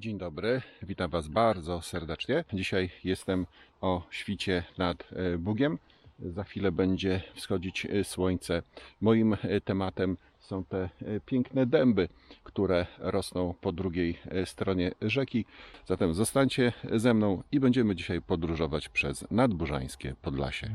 Dzień dobry, witam Was bardzo serdecznie. Dzisiaj jestem o świcie nad e, Bugiem. Za chwilę będzie wschodzić e, słońce. Moim e, tematem są te piękne dęby, które rosną po drugiej stronie rzeki. Zatem zostańcie ze mną i będziemy dzisiaj podróżować przez nadburzańskie Podlasie.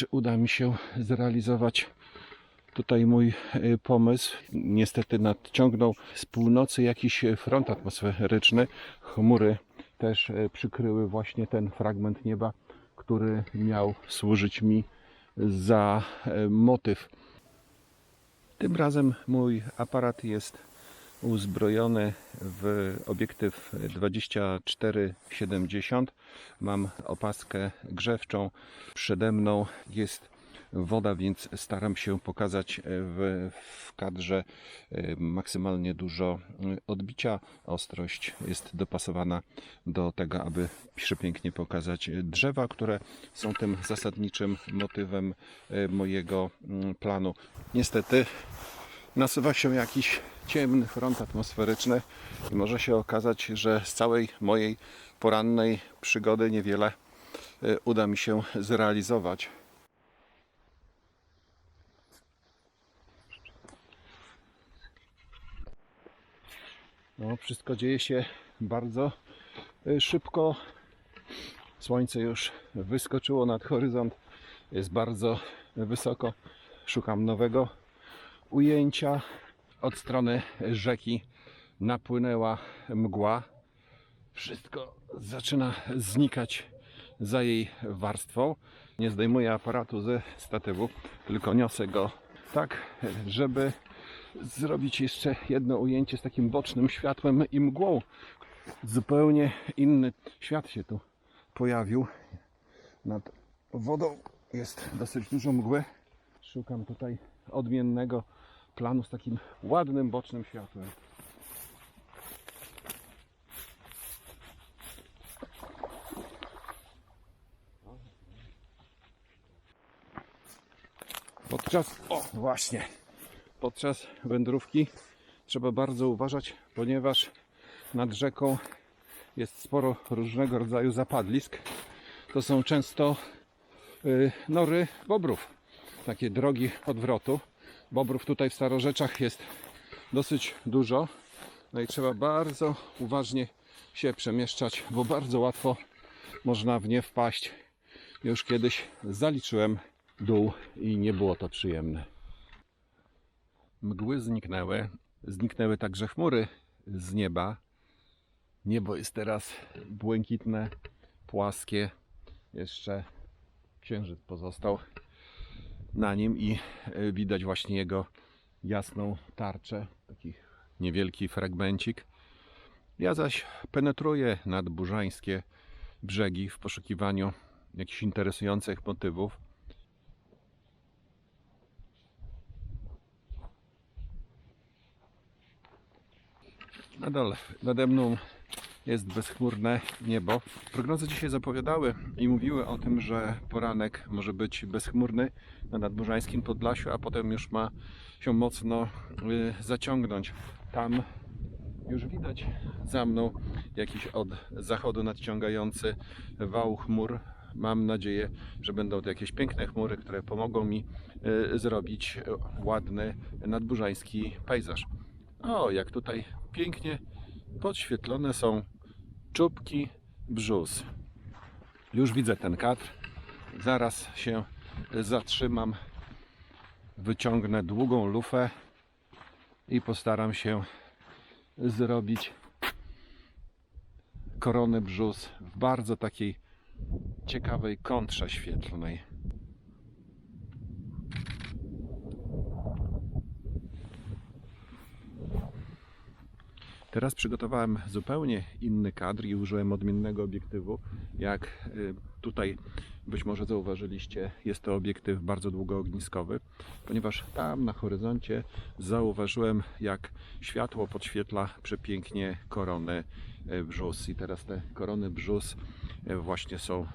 Czy uda mi się zrealizować tutaj mój y, pomysł. Niestety nadciągnął z północy jakiś front atmosferyczny. Chmury też y, przykryły właśnie ten fragment nieba, który miał służyć mi za y, motyw. Tym razem mój aparat jest uzbrojony w obiektyw 24-70. Mam opaskę grzewczą. Przede mną jest woda, więc staram się pokazać w, w kadrze e, maksymalnie dużo e, odbicia. Ostrość jest dopasowana do tego, aby przepięknie pokazać drzewa, które są tym zasadniczym motywem e, mojego mm, planu. Niestety nasuwa się jakiś ciemny front atmosferyczny i może się okazać, że z całej mojej porannej przygody niewiele y, uda mi się zrealizować. No, wszystko dzieje się bardzo y, szybko. Słońce już wyskoczyło nad horyzont. Jest bardzo wysoko. Szukam nowego ujęcia. Od strony rzeki napłynęła mgła. Wszystko zaczyna znikać za jej warstwą. Nie zdejmuję aparatu ze statywu, tylko niosę go tak, żeby zrobić jeszcze jedno ujęcie z takim bocznym światłem i mgłą. Zupełnie inny świat się tu pojawił. Nad wodą jest dosyć dużo mgły. Szukam tutaj odmiennego planu z takim ładnym bocznym światłem. Podczas, o właśnie, podczas wędrówki trzeba bardzo uważać, ponieważ nad rzeką jest sporo różnego rodzaju zapadlisk. To są często y, nory bobrów, takie drogi odwrotu. Bobrów tutaj w Starorzeczach jest dosyć dużo. No i trzeba bardzo uważnie się przemieszczać, bo bardzo łatwo można w nie wpaść. Już kiedyś zaliczyłem dół i nie było to przyjemne. Mgły zniknęły. Zniknęły także chmury z nieba. Niebo jest teraz błękitne, płaskie. Jeszcze księżyc pozostał na nim i e, widać właśnie jego jasną tarczę, taki niewielki fragmencik. Ja zaś penetruję nadburzańskie brzegi w poszukiwaniu jakichś interesujących motywów. Nadal nade mną jest bezchmurne niebo. Prognozy dzisiaj zapowiadały i mówiły o tym, że poranek może być bezchmurny na nadburzańskim Podlasiu, a potem już ma się mocno y, zaciągnąć. Tam już widać za mną jakiś od zachodu nadciągający wał chmur. Mam nadzieję, że będą to jakieś piękne chmury, które pomogą mi y, zrobić ładny nadburzański pejzaż. O, jak tutaj pięknie podświetlone są czubki brzus. Już widzę ten kadr. Zaraz się zatrzymam. Wyciągnę długą lufę i postaram się zrobić korony brzus w bardzo takiej ciekawej kontrze świetlnej. Teraz przygotowałem zupełnie inny kadr i użyłem odmiennego obiektywu. Jak y, tutaj być może zauważyliście, jest to obiektyw bardzo długoogniskowy, ponieważ tam na horyzoncie zauważyłem, jak światło podświetla przepięknie korony y, brzus. I teraz te korony brzus y, właśnie są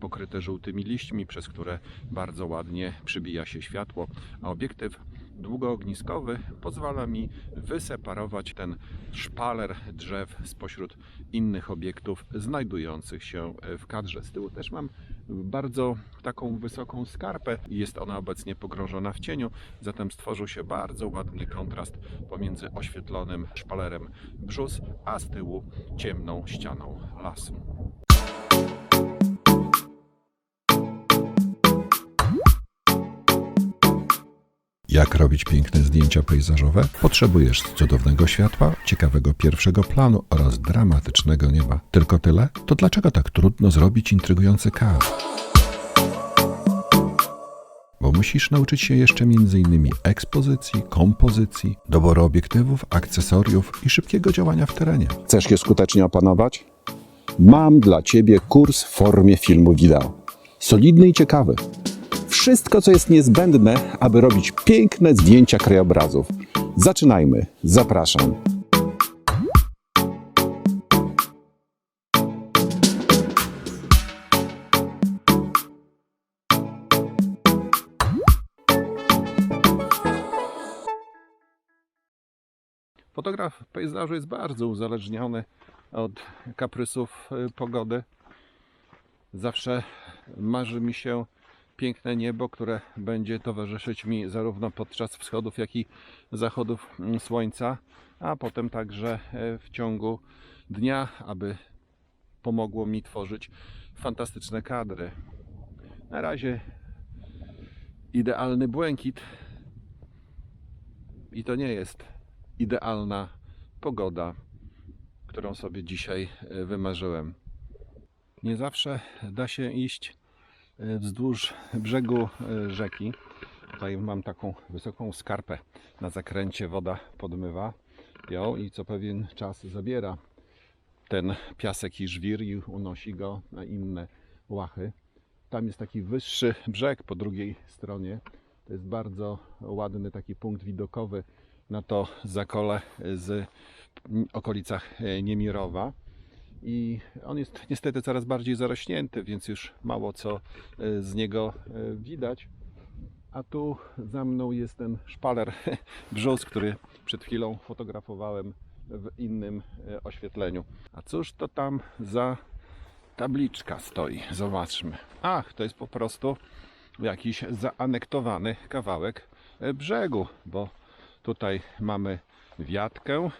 pokryte żółtymi liśćmi, przez które bardzo ładnie przybija się światło, a obiektyw długoogniskowy pozwala mi wyseparować ten szpaler drzew spośród innych obiektów znajdujących się w kadrze. Z tyłu też mam bardzo taką wysoką skarpę i jest ona obecnie pogrążona w cieniu, zatem stworzył się bardzo ładny kontrast pomiędzy oświetlonym szpalerem brzus, a z tyłu ciemną ścianą lasu. Jak robić piękne zdjęcia pejzażowe? Potrzebujesz cudownego światła, ciekawego pierwszego planu oraz dramatycznego nieba. Tylko tyle? To dlaczego tak trudno zrobić intrygujący kadr? Bo musisz nauczyć się jeszcze m.in. ekspozycji, kompozycji, doboru obiektywów, akcesoriów i szybkiego działania w terenie. Chcesz je skutecznie opanować? Mam dla Ciebie kurs w formie filmu wideo. Solidny i ciekawy. Wszystko, co jest niezbędne, aby robić piękne zdjęcia krajobrazów. Zaczynajmy. Zapraszam. Fotograf pejzażu jest bardzo uzależniony od kaprysów y, pogody. Zawsze marzy mi się piękne niebo, które będzie towarzyszyć mi zarówno podczas wschodów, jak i zachodów mm, słońca, a potem także e, w ciągu dnia, aby pomogło mi tworzyć fantastyczne kadry. Na razie idealny błękit i to nie jest idealna pogoda, którą sobie dzisiaj e, wymarzyłem. Nie zawsze da się iść wzdłuż brzegu e, rzeki. Tutaj mam taką wysoką skarpę na zakręcie, woda podmywa ją i co pewien czas zabiera ten piasek i żwir i unosi go na inne łachy. Tam jest taki wyższy brzeg po drugiej stronie. To jest bardzo ładny taki punkt widokowy na to zakole z okolicach Niemirowa. I on jest niestety coraz bardziej zarośnięty, więc już mało co e, z niego e, widać. A tu za mną jest ten szpaler brzus, który przed chwilą fotografowałem w innym e, oświetleniu. A cóż to tam za tabliczka stoi? Zobaczmy. Ach, to jest po prostu jakiś zaanektowany kawałek brzegu, bo tutaj mamy wiatkę,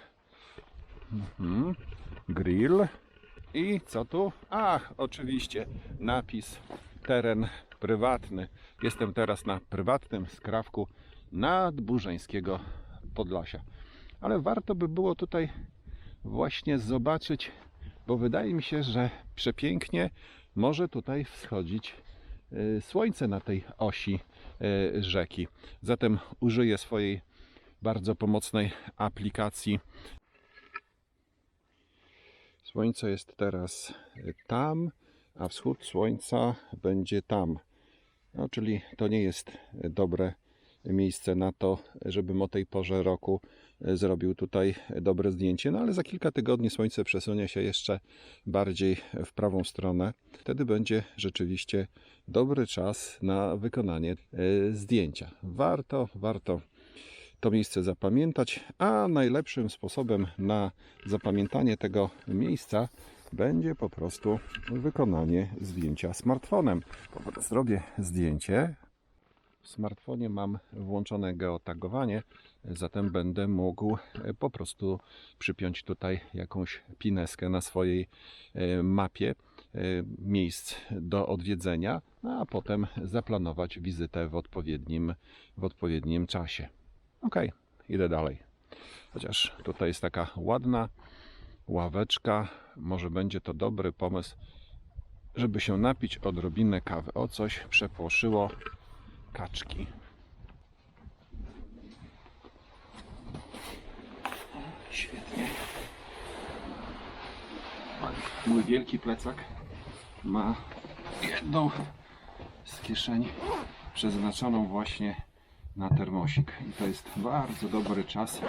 mhm, grill i co tu? Ach, oczywiście napis teren prywatny. Jestem teraz na prywatnym skrawku nadburzeńskiego Podlasia. Ale warto by było tutaj właśnie zobaczyć, bo wydaje mi się, że przepięknie może tutaj wschodzić y, słońce na tej osi y, rzeki. Zatem użyję swojej bardzo pomocnej aplikacji. Słońce jest teraz y, tam, a wschód słońca będzie tam. No, czyli to nie jest y, dobre miejsce na to, żebym o tej porze roku y, zrobił tutaj dobre zdjęcie. No ale za kilka tygodni słońce przesunie się jeszcze bardziej w prawą stronę. Wtedy będzie rzeczywiście dobry czas na wykonanie zdjęcia. Warto, warto to miejsce zapamiętać, a najlepszym sposobem na zapamiętanie tego miejsca będzie po prostu wykonanie zdjęcia smartfonem. Zrobię zdjęcie. W smartfonie mam włączone geotagowanie, zatem będę mógł e, po prostu przypiąć tutaj jakąś pineskę na swojej e, mapie e, miejsc do odwiedzenia, a potem zaplanować wizytę w odpowiednim, w odpowiednim czasie. Ok, idę dalej. Chociaż tutaj jest taka ładna ławeczka. Może będzie to dobry pomysł, żeby się napić odrobinę kawy. O coś przepłoszyło kaczki. Świetnie. Mój wielki plecak ma jedną z kieszeni przeznaczoną właśnie na termosik. I to jest bardzo dobry czas,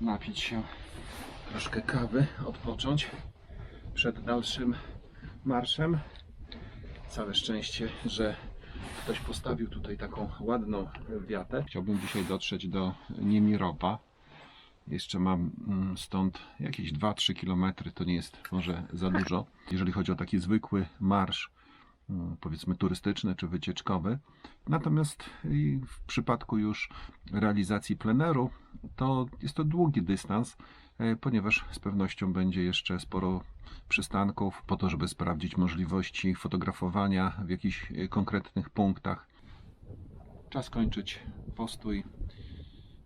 napić się troszkę kawy, odpocząć przed dalszym marszem. Całe szczęście, że ktoś postawił tutaj taką ładną wiatę. Chciałbym dzisiaj dotrzeć do Niemirowa. Jeszcze mam mm, stąd jakieś 2-3 km, to nie jest może za dużo. Jeżeli chodzi o taki zwykły marsz, powiedzmy turystyczny czy wycieczkowy. Natomiast w przypadku już realizacji pleneru, to jest to długi dystans, e, ponieważ z pewnością będzie jeszcze sporo przystanków po to, żeby sprawdzić możliwości fotografowania w jakichś e, konkretnych punktach. Czas kończyć postój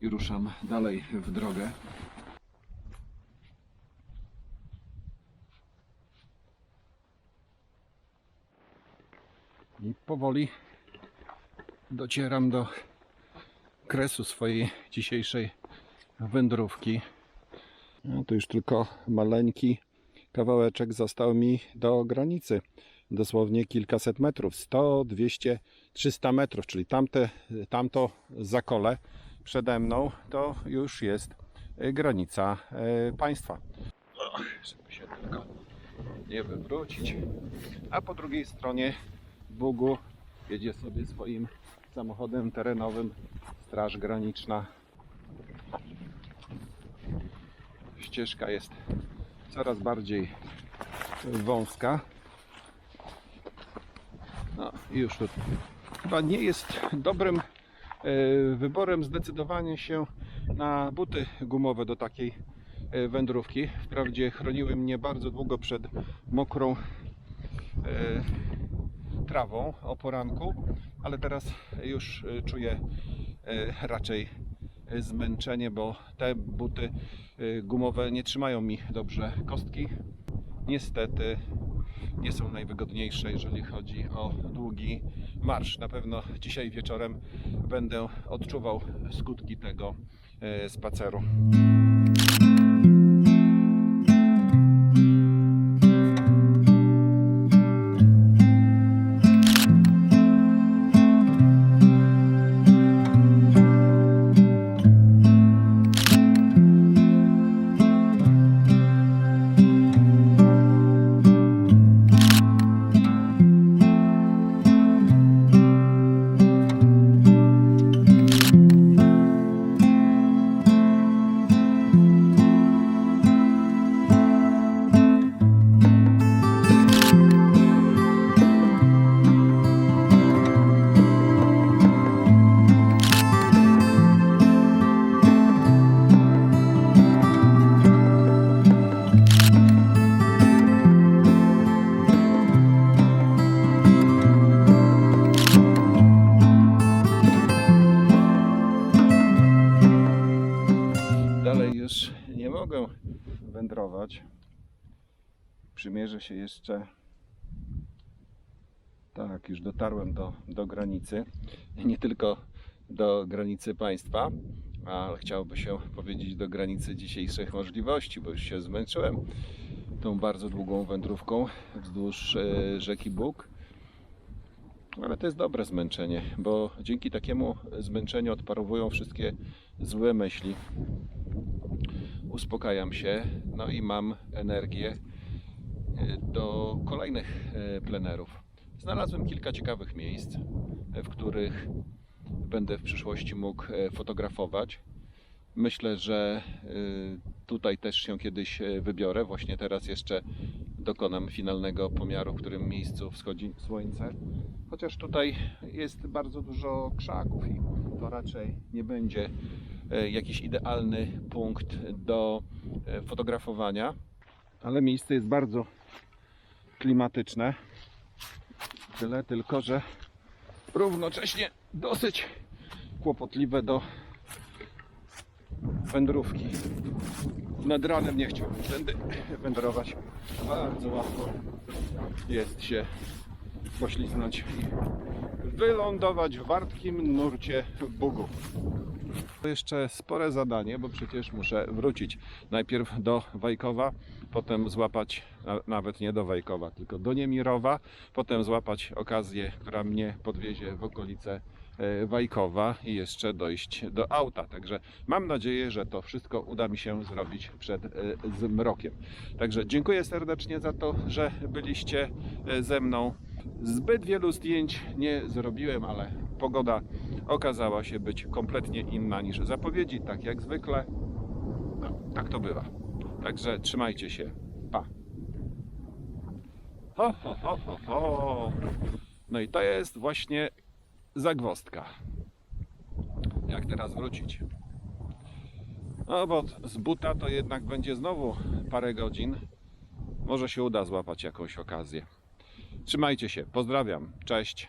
i ruszam dalej w drogę. I powoli docieram do kresu swojej dzisiejszej wędrówki. No to już tylko maleńki kawałeczek został mi do granicy. Dosłownie kilkaset metrów, 100, 200, 300 metrów, czyli tamte, tamto zakole przede mną to już jest granica e, państwa. Żeby się tylko nie wywrócić. A po drugiej stronie Bugu jedzie sobie swoim samochodem terenowym Straż Graniczna. Ścieżka jest coraz bardziej wąska. No i już tu chyba nie jest dobrym e, wyborem zdecydowanie się na buty gumowe do takiej e, wędrówki. Wprawdzie chroniły mnie bardzo długo przed mokrą e, trawą o poranku, ale teraz już e, czuję e, raczej e, zmęczenie, bo te buty gumowe nie trzymają mi dobrze kostki. Niestety nie są najwygodniejsze, jeżeli chodzi o długi marsz. Na pewno dzisiaj wieczorem będę odczuwał skutki tego spaceru. Się jeszcze. Tak, już dotarłem do, do granicy. Nie tylko do granicy państwa, ale chciałoby się powiedzieć do granicy dzisiejszych możliwości, bo już się zmęczyłem tą bardzo długą wędrówką wzdłuż e, rzeki Bóg. Ale to jest dobre zmęczenie, bo dzięki takiemu zmęczeniu odparowują wszystkie złe myśli. Uspokajam się, no i mam energię do kolejnych e, plenerów. Znalazłem kilka ciekawych miejsc, e, w których będę w przyszłości mógł e, fotografować. Myślę, że tutaj też się kiedyś wybiorę. Właśnie teraz jeszcze dokonam finalnego pomiaru, w którym miejscu wschodzi słońce. Chociaż tutaj jest bardzo dużo krzaków i to raczej nie będzie jakiś idealny punkt do fotografowania. Ale miejsce jest bardzo klimatyczne. Tyle tylko, że równocześnie dosyć kłopotliwe do wędrówki. Nad ranem nie chciałbym tędy wędrować. Bardzo łatwo jest się poślizgnąć i wylądować w wartkim nurcie Bugu. Jeszcze spore zadanie, bo przecież muszę wrócić najpierw do Wajkowa, potem złapać, nawet nie do Wajkowa, tylko do Niemirowa, potem złapać okazję, która mnie podwiezie w okolice e, Wajkowa i jeszcze dojść do auta. Także mam nadzieję, że to wszystko uda mi się zrobić przed e, zmrokiem. Także dziękuję serdecznie za to, że byliście e, ze mną. Zbyt wielu zdjęć nie zrobiłem, ale pogoda okazała się być kompletnie inna niż zapowiedzi, tak jak zwykle. No, tak to bywa. Także trzymajcie się. Pa. Ho, ho, ho, ho, ho. No i to jest właśnie zagwozdka. Jak teraz wrócić? No bo z buta to jednak będzie znowu parę godzin. Może się uda złapać jakąś okazję. Trzymajcie się. Pozdrawiam. Cześć.